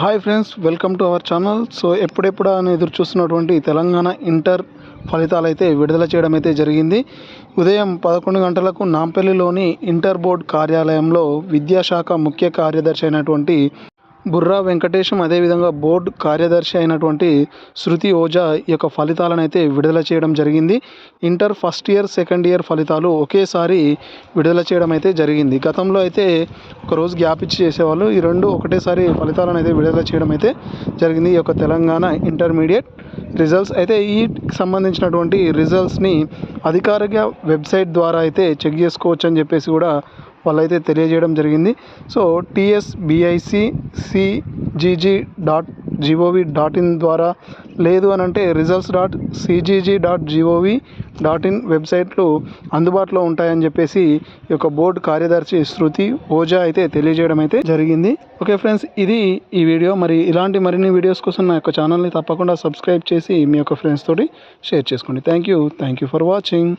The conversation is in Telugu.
Hi friends welcome to our channel. So ఎప్పుడెప్పుడు అని ఎదురు చూస్తున్నటువంటి తెలంగాణ ఇంటర్ ఫలితాలు అయితే విడుదల చేయడం అయితే జరిగింది. ఉదయం పదకొండు గంటలకు నాంపల్లిలోని ఇంటర్ బోర్డ్ కార్యాలయంలో విద్యాశాఖ ముఖ్య కార్యదర్శి అయినటువంటి బుర్రా వెంకటేశం అదేవిధంగా బోర్డు కార్యదర్శి అయినటువంటి శృతి ఓజా ఈ యొక్క ఫలితాలను అయితే విడుదల చేయడం జరిగింది. Inter first year second year ఫలితాలు ఒకేసారి విడుదల చేయడం అయితే జరిగింది. గతంలో అయితే ఒక రోజు గ్యాప్ ఇచ్చి చేసేవాళ్ళు. ఈ రెండు ఒకటేసారి ఫలితాలను అయితే విడుదల చేయడం అయితే జరిగింది ఈ యొక్క తెలంగాణ ఇంటర్మీడియట్ రిజల్ట్స్. అయితే ఈ సంబంధించినటువంటి రిజల్ట్స్ని అధికారిక వెబ్సైట్ ద్వారా అయితే చెక్ చేసుకోవచ్చు అని చెప్పేసి కూడా వాళ్ళైతే తెలియజేయడం జరిగింది. So TSBIC CGG dot GOV dot in ద్వారా లేదు అని అంటే results dot CGG dot GOV dot in వెబ్సైట్లు అందుబాటులో ఉంటాయని చెప్పేసి ఈ యొక్క బోర్డు కార్యదర్శి శృతి ఓజా అయితే తెలియజేయడం అయితే జరిగింది. ఓకే ఫ్రెండ్స్ ఇది ఈ వీడియో. మరి ఇలాంటి మరిన్ని వీడియోస్ కోసం నా యొక్క ఛానల్ని తప్పకుండా సబ్స్క్రైబ్ చేసి మీ యొక్క ఫ్రెండ్స్ తోటి షేర్ చేసుకోండి. Thank you thank you for watching.